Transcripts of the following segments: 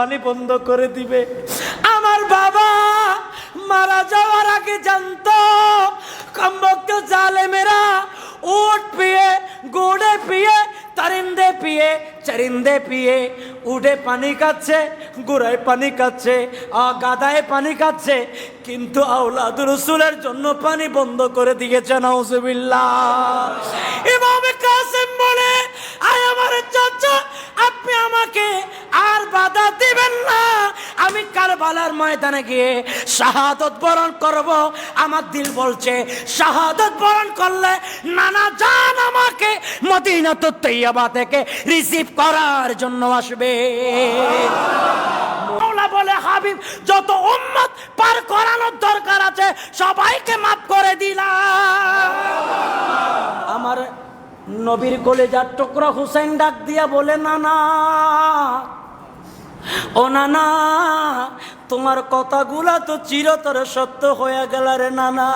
পানি বন্ধ করে দিবে। আমার বাবা মারা যাওয়ার আগে জানতো কমবক্ত জালেমেরা উঠ পিয়ে, গোড়ে পিয়ে, তারিন্দে পিয়ে, চারিন্দে পিয়ে উঠে পানি খাচ্ছে, গোড়ায় পানি খাচ্ছে, আ গাদায় পানি খাচ্ছে, কিন্তু আউলাদ রসুলের জন্য পানি বন্ধ করে দিয়েছেন নওজুবিল্লাহ ইমামে কাসেম বলে, আয় আমার চাচা, আপনি আমাকে বাধা দিবেন না। আমি কারবালার ময়দানে গিয়ে শাহাদত বরণ করব। আমার দিল বলছে, শাহাদত বরণ করলে নানা জান আমাকে মদিনা তো তৈয়াবা থেকে রিসিভ করার জন্য আসবে। বলে, হাবিব, যত উম্মত পার করানোর দরকার আছে, সবাইকে মাফ করে দিলাম। আমার নবীর কলেজার টুকরা হুসেন ডাক দিয়া বলে না না ও নানা তোমার কথাগুলা তো চিরতর সত্য হয়ে গেল রে নানা।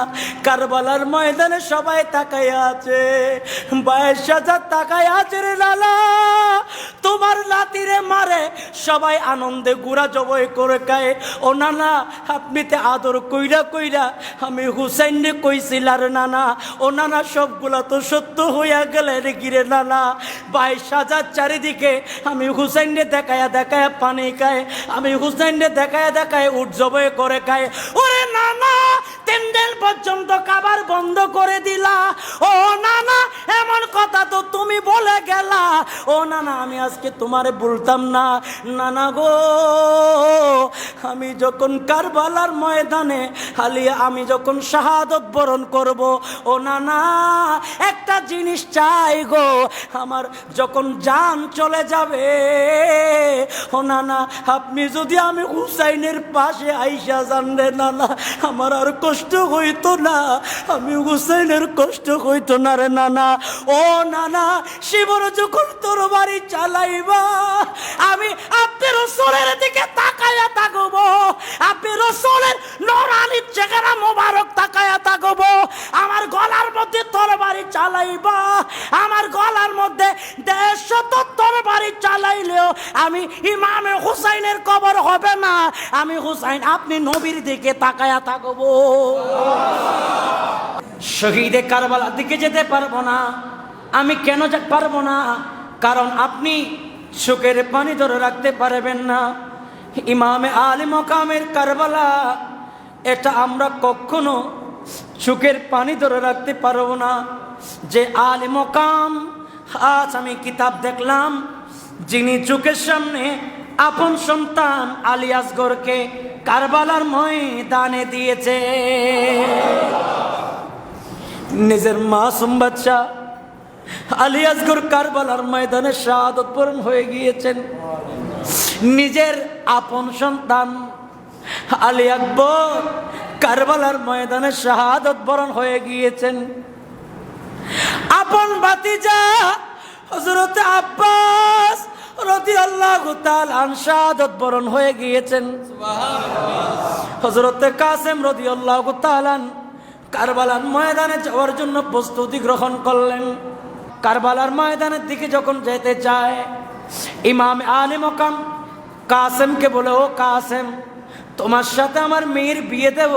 কারবালার ময়দানে সবাই তাকাই আছে। বাইশ হাজার তাকাই আছে রে লালা তোমার লাতিরে মারে সবাই আনন্দে গুড়া জবই করে খায়। ও নানা, আপনি তে আদর কইরা কইরা আমি হুসাইনে কইছিলার নানা। ও নানা, সবগুলা তো সত্য হইয়া গেলে রে গিরে নানা। বাইশ হাজার চারিদিকে আমি হুসাইনে দেখায়া দেখায়া পানি খায়। আমি হুসাইনে দেখায়া করে খায়। ওরে নানা তিন দিন পর্যন্ত বন্ধ করে দিলা। ও এমন কথা তো তুমি বলে গেলা। ও আমি আজকে তোমারে বলতাম না। নানা গো, আমি যখন কারবালার ময়দানে হালিয়া, আমি যখন শাহাদত বরণ করব, ও নানা, একটা জিনিস চাই গো। আমার যখন জান চলে যাবে, ও নানা, আপনি যদি আমি হুসাইনের পাশে আইসা জানলে নানা আমার আর কষ্ট হইতো না। আমি হুসেনের কষ্ট হইতো না রে নানা ও নানা শিবর যখন তোর বাড়ি চালাইবা, আমি আপনার সোলের দিকে তাকাইয়া থাকব। আপনার সোলের নরানির চেহারা মোবারক চালাইবা। আমার গলার মধ্যে দেড়শত তোর বাড়ি চালাইলেও আমি ইমামে হুসাইনের কবর হবে না। আমি হুসাইন, আপনি নবীর দিকে তাকায়া থাকব শহীদে কারবালার দিকে যেতে পারব না। আমি কেন যা পারব না? কারণ আপনি চোখের পানি ধরে রাখতে পারবেন না। ইমামে আলী মকামের কারবালা, এটা আমরা কখনো চোখের পানি ধরে রাখতে পারব না। যে আলী মকাম, আজ আমি কিতাব দেখলাম, যিনি চোখের সামনে আপন সন্তান আলী আসগরকে কারবালার ময়দানে দিয়েছে। নিজের মাসুম বাচ্চা আলী আসগর কারবালার ময়দানে শাহাদত পূরণ হয়ে গিয়েছেন। নিজের আপন সন্তান আলী আকবর কারবালার ময়দানে শাহাদত বরণ হয়ে গিয়েছেন। আপন বাতিজা হজরত আব্বাস রদি আল্লাহ শাহাদত বরণ হয়ে গিয়েছেন। হজরত কাসেম রদি আল্লাহ তালান কারবালার ময়দানে যাওয়ার জন্য প্রস্তুতি গ্রহণ করলেন। কারবালার ময়দানের দিকে যখন যেতে চায় ইমাম আলী মকাম কাসেমকে বলে ও কাসেম তোমার সাথে আমার মেয়ের বিয়ে দেব?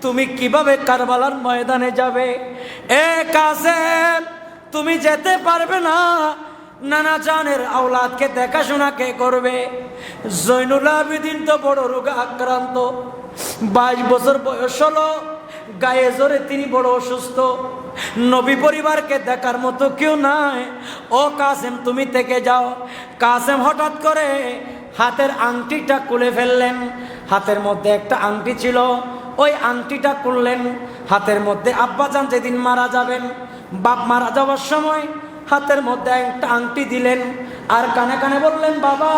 তুমি কীভাবে কারবালার ময়দানে যাবে? এ কাসেম, তুমি যেতে পারবে না। নানা জানের আওলাদকে দেখাশোনা কে করবে? জৈনুল আবিদিন তো বড় রোগে আক্রান্ত। বাইশ বছর বয়স হলো। গায়ে জোরে তিনি বড় অসুস্থ। নবী পরিবারকে দেখার মতো কেউ নাই। ও কাসেম, তুমি থেকে যাও। কাসেম হঠাৎ করে হাতের আংটিটা খুলে ফেললেন। হাতের মধ্যে একটা আংটি ছিল। ওই আংটিটা করলেন হাতের মধ্যে। আব্বাজান যেদিন মারা যাবেন, বাপ মারা যাওয়ার সময় হাতের মধ্যে একটা আংটি দিলেন আর কানে কানে বললেন, বাবা,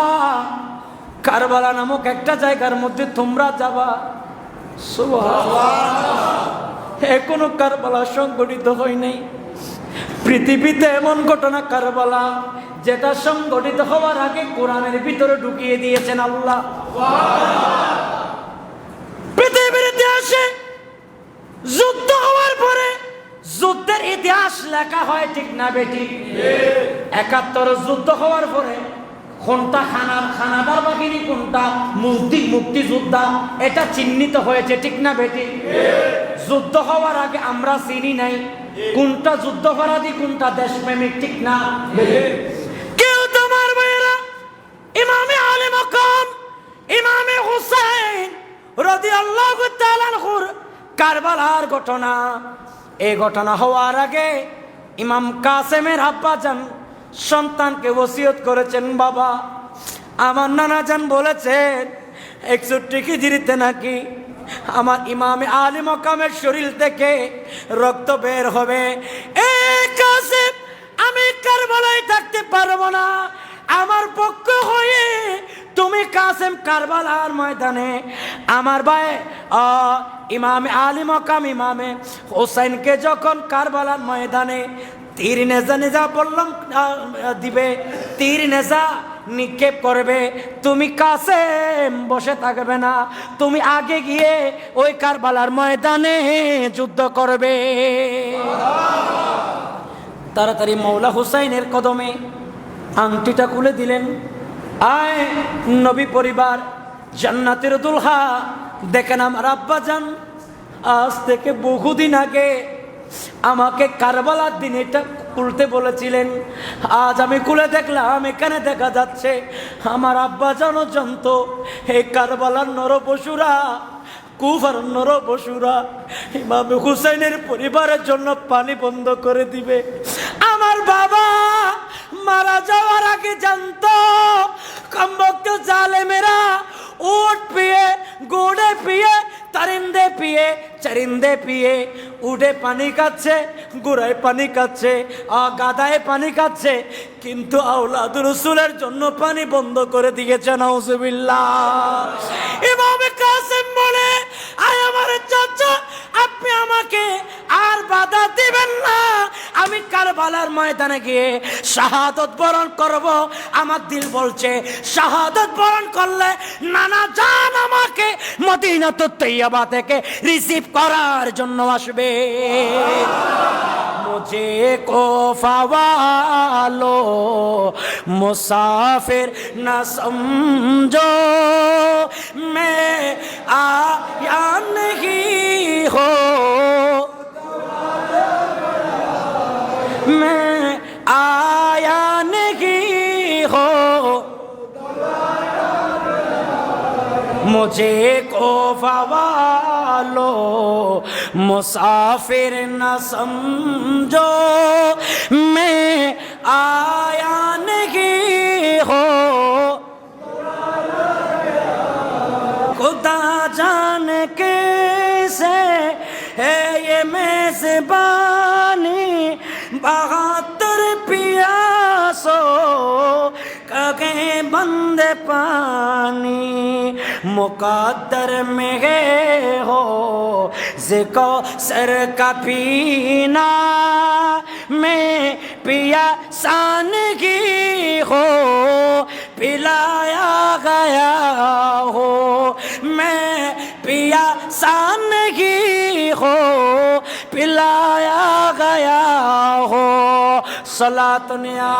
কারবালা নামক একটা জায়গার মধ্যে তোমরা যাবা। এখনও কারবালা সংগঠিত হয় নাই। পৃথিবীতে এমন ঘটনা কারবালা, যেটা সংগঠিত হওয়ার আগে কোরআনের ভিতরে ঢুকিয়ে দিয়েছেন আল্লাহ পৃথিবীর ইতিহাসে যুদ্ধ হওয়ার পরে যুদ্ধের ইতিহাস লেখা হয় ঠিক না বেটি? একাত্তর যুদ্ধ হওয়ার পরে কোনটা খানা খানাদার বাহিনী, কোনটা মুক্তি মুক্তিযোদ্ধা, এটা চিহ্নিত হয়েছে ঠিক না বেটি? যুদ্ধ হওয়ার আগে আমরা চিনি নাই কোনটা যুদ্ধ অপরাধী, কোনটা দেশপ্রেমিক ঠিক না? কারবালার ঘটনা। এই ঘটনা হওয়ার আগে ইমাম কাসেমের আব্বা যান সন্তানকে ওসিয়ত করেছেন, বাবা, আমার নানা যান বলেছেন একষট্টি কেজিরিতে নাকি আমার ইমামে আলী মকামের শরীর থেকে রক্ত বের হবে। এ আমি কারবালায় থাকতে পারব না। আমার পক্ষ হয়ে তুমি কাসেম কারবালার ময়দানে আমার ভাই ইমামে আলী মকাম ইমামে হোসেনকে যখন কারবালার ময়দানে তীর নেজা নেজা বললাম দিবে, তীর নেজা নিক্ষেপ করবে, তুমি কাসেম বসে থাকবে না, তুমি আগে গিয়ে ওই কারবালার ময়দানে যুদ্ধ করবে। তাড়াতাড়ি মৌলা হুসাইনের কদমে আংটিটা খুলে দিলেন। আয় নবী পরিবার জান্নাতের দুলহা। দেখেন আমার আব্বা যান আজ থেকে বহুদিন আগে আমাকে কারবালার দিন এটা খুলতে বলেছিলেন। আজ আমি খুলে দেখলাম, এখানে দেখা যাচ্ছে আমার আব্বা জানো জানত এই কারবালার নরপশুরা কুফার নরপশুরা ইমাম হুসাইনের পরিবারের জন্য পানি বন্ধ করে দিবে। আমার বাবা মারা যাওয়ার আগে জানতো। কমবক্ত জালেমেরা উঠ পিয়ে, গোড়ে পিয়ে, তারিন্দে পিয়ে, চারিন্দে পিয়ে উঠে পানি খাচ্ছে, গুড়ায় পানি খাচ্ছে, আ গাদায় পানি খাচ্ছে, কিন্তু আউলাদ রসুলের জন্য পানি বন্ধ করে দিয়েছেন নাউজুবিল্লাহ। ইমামে কাসেম বলে, আয় আমার চাচা, আপনি আমাকে আর বাধা দিবেন না। আমি কারবালার ময়দানে গিয়ে শাহাদত বরণ করব। আমার দিল বলছে, শাহাদত বরণ করলে নানা জান আমাকে মদিনাত তৈয়াবা থেকে রিসিভ করার জন্য আসবে। মুঝে কো ফাওয়ালো মুসাফির না সমঝো। মে আয়া হো। मैं आया नहीं हो। मुझे को फवालो मुसाफिर न समझो। मैं आया नहीं हो। खुदा जान कैसे है ये मेजबानी? बहत्तर पियासो, कगे बंद पानी। मुकद्दर में गए हो, जिको सर का पीना। मैं पिया सानगी हो, पिलाया गया हो। मैं पिया सानगी हो, पिलाया সলাতনিয়া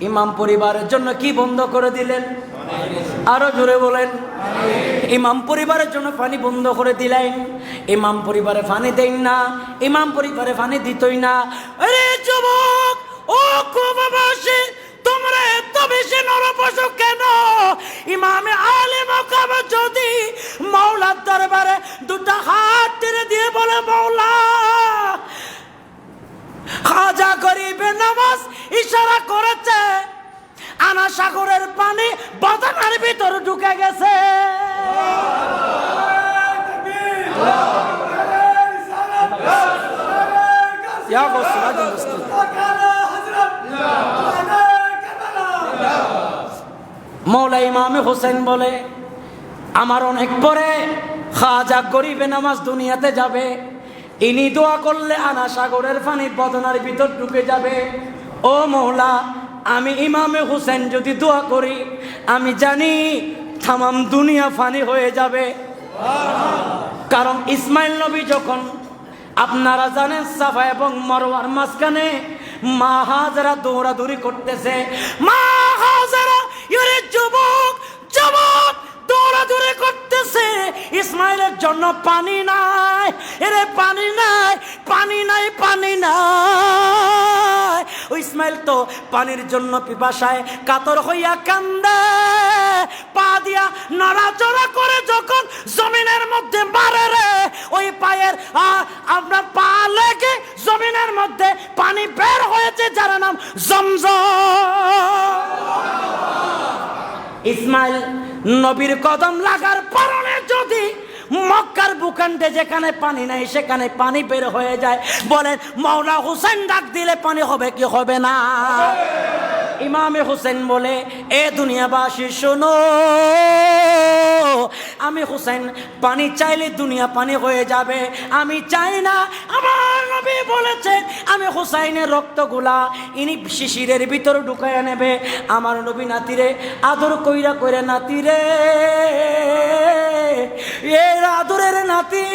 ইমাম পরিবারের জন্য কি বন্ধ করে দিলেন? আরও জোরে বলেন। ইমাম পরিবারের জন্য পানি বন্ধ করে দিলেন। ইমাম পরিবারে পানি দেন না। ইমাম পরিবারে পানি দিতই না। আরে যুবক, ও বেশি নরপশু কেন ইমামে আলে মকাম যদি মৌলার দরবারে দুটা হাত টেনে দিয়ে বলে মৌলা খাজা গরিবে নামাজ ইশারা করেছে আনা সাগরের পানি বাদানার ভিতর ঢুকে গেছে ইয়া বসরাজ মুসলিম। মৌলা ইমামে হোসেন বলে, আমার অনেক পরে খাজা গরিবে নামাজ দুনিয়াতে যাবে। ইনি দোয়া করলে আনা সাগরের পানি বদনার ভিতর ঢুকে যাবে। ও মৌলা, আমি ইমামে হোসেন যদি দোয়া করি, আমি জানি থামাম দুনিয়া ফানি হয়ে যাবে। কারণ ইসমাইল নবী যখন আপনারা জানেন সাফা এবং মরওয়ার মাঝখানে মা হাজারা দৌড়াদৌড়ি করতেছে। মা হাজারা ইরে যুবক যুবক, দৌড়াদৌড়ি করতেছে। ইসমাইলের জন্য পানি নাই। এরে পানি নাই পানি নাই পানি নাই। ইসমাইল তো পানির জন্য পিপাসায় কাতর হইয়া কান্দে। পা দিয়া নড়াচড়া করে যখন জমিনের মধ্যে মারে রে, ওই পায়ের আপনার পা লেগে জমিনের মধ্যে পানি বের হয়েছে, যার নাম জমজ ইসমাইল নবীর কদম লাগার কারণে যদি মক্কার বুকান্ডে যেখানে পানি নাই, সেখানে পানি বের হয়ে যায়। বলেন মৌলা হুসেন ডাক দিলে পানি হবে কি হবে না? ইমামে হুসেন বলে, এ দুনিয়াবাসী, শোনো। আমি হুসেন, পানি চাইলে দুনিয়া পানি হয়ে যাবে। আমি চাই না, আমার নবী বলেছে আমি হুসাইনের রক্তগুলা ইনি শিশিরের ভিতর ঢুকাইয়া নেবে। আমার নবী নাতিরে, আদর কইরা কইরা নাতিরে। এ আদরের নাতি,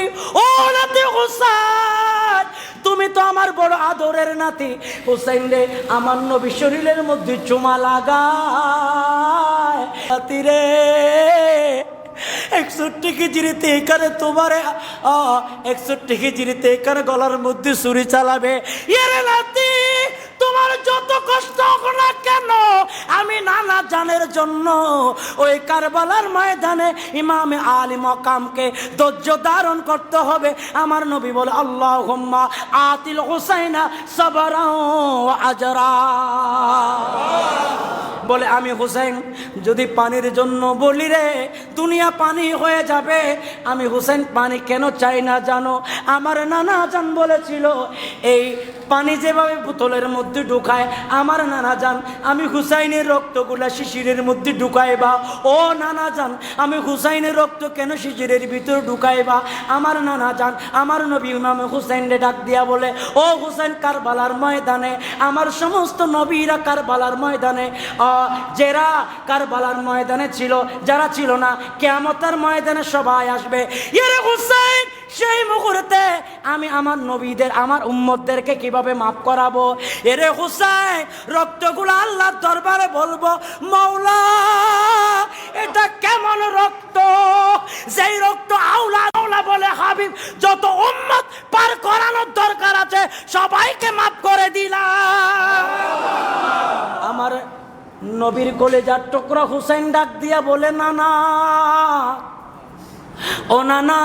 ও নাতি হুসাইন, তুমি তো আমার বড় আদরের নাতি। হুসাইন রে, আমার নবী শরীরের মধ্যে চুমা নাতি রে, একষট্টি কেজিরিতে এখানে তোমার একষট্টি কেজিরিতে এখানে গলার মধ্যে ছুরি চালাবে। এরে নাতি তোমার যত কষ্ট না কেন, আমি নানা জানের জন্য ওই কারবালার ময়দানে ইমামে আলী মকামকে ধৈর্য ধারণ করতে হবে। আমার নবী বলে আল্লাহ আতিল হুসাইনা সবর আজরা। বলে, আমি হুসেন যদি পানির জন্য বলি রে, দুনিয়া পানি হয়ে যাবে। আমি হুসেন পানি কেন চাই না জানো? আমার নানা জান বলেছিল, এই পানি যেভাবে বোতলের মধ্যে ঢুকায়, আমার নানা জান, আমি হুসাইনের রক্তগুলা শিশিরের মধ্যে ঢুকাইবা ও নানা জান, আমি হুসাইনের রক্ত কেন শিশিরের ভিতরে ঢুকাইবা আমার নানা জান, আমার নবী ইমাম হুসাইনরে ডাক দিয়া বলে, ও হুসাইন কারবালার ময়দানে, আমার সমস্ত নবীরা কারবালার ময়দানে যারা কারবালার ময়দানে ছিল, যারা ছিল না, কেয়ামতের ময়দানে সবাই আসবে ইয়ে হুসাইন সেই মুহূর্তে আমি আমার নবীদের, আমার উম্মতদেরকে কীভাবে মাফ করাবো? এরে হুসাইন, রক্তগুলো আল্লাহর দরবারে বলব, মৌলা, এটা কেমন রক্ত? যেই রক্ত আউলা আউলা বলে হাবিব, যত উম্মত পার করানোর দরকার আছে, সবাইকে মাফ করে দিলাম। আমার নবীর কলেজার টুকরা হুসাইন ডাক দিয়া বলে না না ও নানা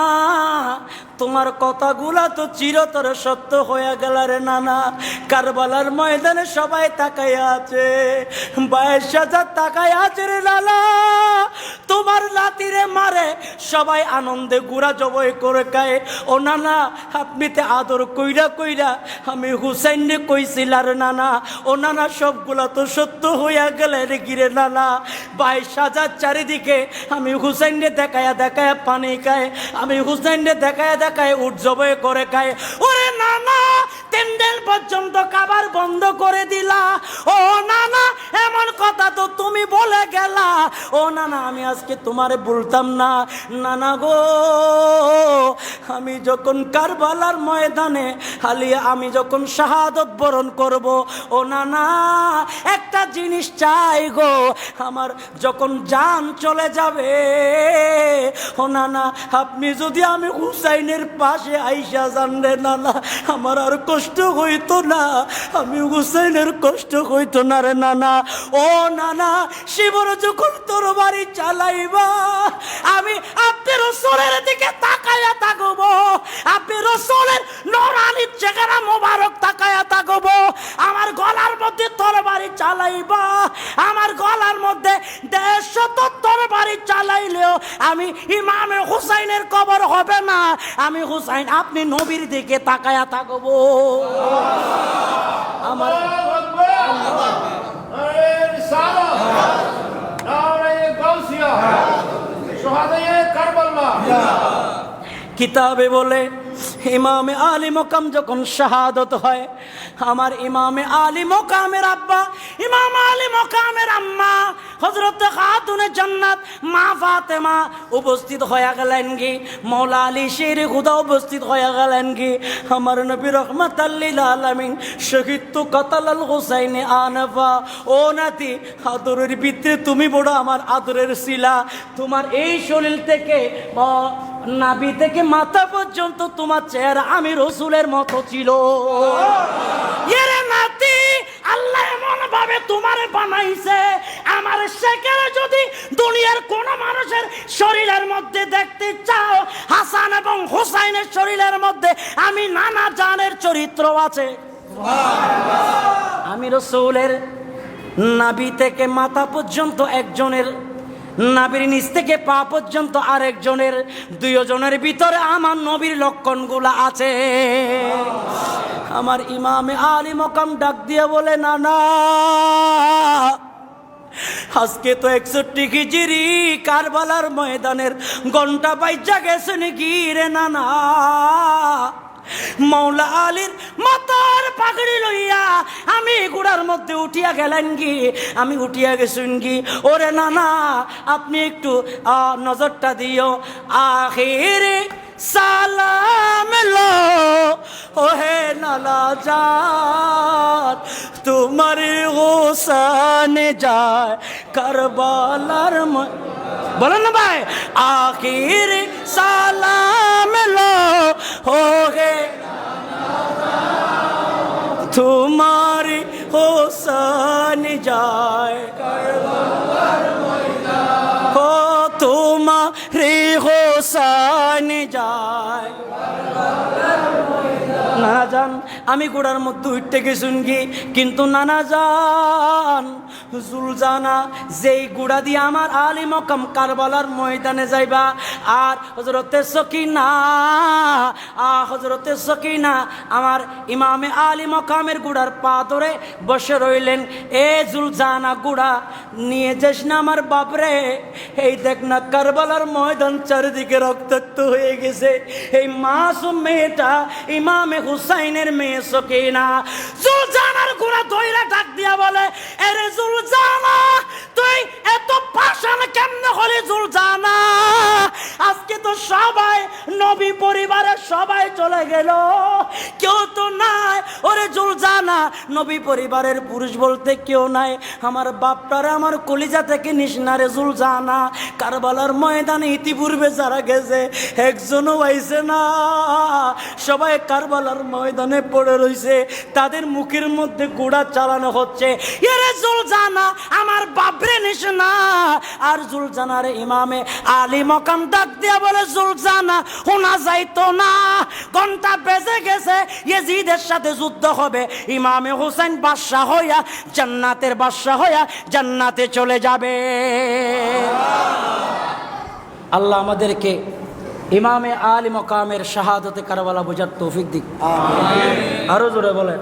তোমার কথাগুলা তো চিরতর সত্য হয়ে গেল রে নানা। কারবালার ময়দানে সবাই তাকাই আছে, বাইশ হাজার তাকাই আছে রে নানা। তোমার লাতিরে মারে। সবাই আনন্দে গুড়া জবই করে খায়। ও নানা, আপনি তে আদর কইরা কইরা আমি হুসাইনে কইছিলার নানা। ও নানা, সবগুলা তো সত্য হইয়া গেলে রে গিরে নানা। বাইশ হাজার চারিদিকে আমি হুসাইনে দেখায়া দেখায়া পানি খায়। আমি হুসাইনে দেখায়া দেখায় উঠ জবই করে খায়। ওরে নানা তেন্ডেল পর্যন্ত খাবার বন্ধ করে দিলা। ও নানা, এমন কথা তো তুমি বলে গেলা। ও নানা, আমি আজকে তোমারে বলতাম না। নানা গো, আমি যখন কারবালার ময়দানে হালিয়া, আমি যখন শাহাদত বরণ করব, ও নানা, একটা জিনিস চাই গো, আমার যখন জান চলে যাবে। ও নানা, আপনি যদি আমি হুসাইনের পাশে আইসা জানলে নানা, আমার আর কষ্ট হইতো না, আমি হুসাইনের কষ্ট হইতো না রে নানা। ও নানা, শিবর যখন তোর বাড়ি চালাইবা, আমি আপনার রসুলের দিকে তাকাইয়া থাকব আপনি রসুলের নরানির চেহারা মোবারক তাকাইয়া থাকব আমার চালাইবা। আমার গলার মধ্যে দেড়শত তরবারি চালাইলেও আমি ইমামে হুসাইনের কবর হবে না। আমি হুসাইন, আপনি নবীর দিকে তাকায়া থাকব আমার কিতাবে বলে ইমামে আলী মোকাম যখন শাহাদত হয়, আমার ইমামে আলী মোকামের আব্বা, ইমাম আলী মোকামের আম্মা হজরত খাতুনে জান্নাত, মা ফাতেমা উপস্থিত হয়ে গেলেন কি? মৌলা আলী শের খুদা উপস্থিত হয়ে গেলেন কি? আমার নবী রহমত আল্লিল আলমিন শহীদ তো কাতালাল হোসাইনে আনফা, ও নাতি, আদরের ভিতরে তুমি বড় আমার আদরের শিলা, তোমার এই শরীর থেকে নাভি থেকে মাথা পর্যন্ত তোমার চেহারা আমি রসুলের মতো ছিল। এরে নাতি আল্লাহ এমন ভাবে তোমার বানাইছে, আমার সেখানে যদি দুনিয়ার কোন মানুষের শরীরের মধ্যে দেখতে চাও, হাসান এবং হোসাইনের শরীরের মধ্যে আমি নানা জানের চরিত্র আছে। আমি রসুলের নাভি থেকে মাথা পর্যন্ত একজনের নাভির নিচ থেকে পা পর্যন্ত আরেকজনের, দুইজনের ভিতরে আমার নবীর লক্ষণগুলো আছে। আমার ইমামে আলী মকাম ডাক দিয়ে বলে না না আজকে তো একষট্টি খিচিরি কারবালার ময়দানের ঘণ্টা বাইজা গেছে নাকি রে না না মৌলা আলীর লইয়া আমি গুড়ার মধ্যে উঠিয়া গেলেন কি? আমি উঠিয়া গেছুন কি? ওরে না না আপনি একটু নজরটা দিও। আখিরে সালাম লো। ওহে নালা জাত, তোমার গোসানে যায় কারবালার বলেন না ভাই। আখির সালাম লো। ওহে তোমারি হোসান যায়। ও তোমারি হোসান যায়। নানা যান আমি গোড়ার মধ্যে উঠতে গেছুন কি কিন্তু নানা যান জুলজানা যেই গুড়া দিয়ে আমার আলী মকাম কারবালার ময়দানে যাইবা, আর হজরতে সকিনা আ হজরতে সকিনা আমার ইমামে আলী মকামের গুড়ার পা ধরে বসে রইলেন, এ জুলজানা গুড়া, নিয়ে যাস না আমার বাপরে, এই দেখ না কারবালার ময়দান চারিদিকে রক্তাক্ত হয়ে গেছে, এই মাসুম মেয়েটা ইমামে হুসাইনের মেয়ে সকিনা। জুলজানার গুড়া দইরা ডাক দিয়া বলে, এরে জুলজানা তুই এত কেমনে জুলজানা আজকে তো সবাই, নবী পরিবারের সবাই চলে গেল। কেউ তো নাই, ওরে জুলজানা নবী পরিবারের পুরুষ বলতে কেউ নাই। আমার বাপটারে আমার কলিজা থেকে নিশনারে জুলজানা কারবালার ময়দানে ইতিপূর্বে যারা গেছে, একজনও আইছে না। সবাই কারবালার ময়দানে পড়ে রইছে। তাদের মুখের মধ্যে গোড়া চালানো হচ্ছে। এরে জুলজানা আমার বাপরে নিস না। আর জুলজানার ইমামে আলী মকাম ডাক দিয়া বলে জুলজানা শোনা যাইতো না। ঘণ্টা বেজে গেছে ইয়েজিদের সাথে যুদ্ধ হবে। ইমামে হোসেন বাদশাহ হইয়া জান্নাতের বাদশাহ হইয়া জান্নাতে চলে যাবে। আল্লাহ আমাদেরকে ইমামে আলী মকামের শাহাদতে কারবালা বোঝার তৌফিক দিক। আরও জোরে বলেন।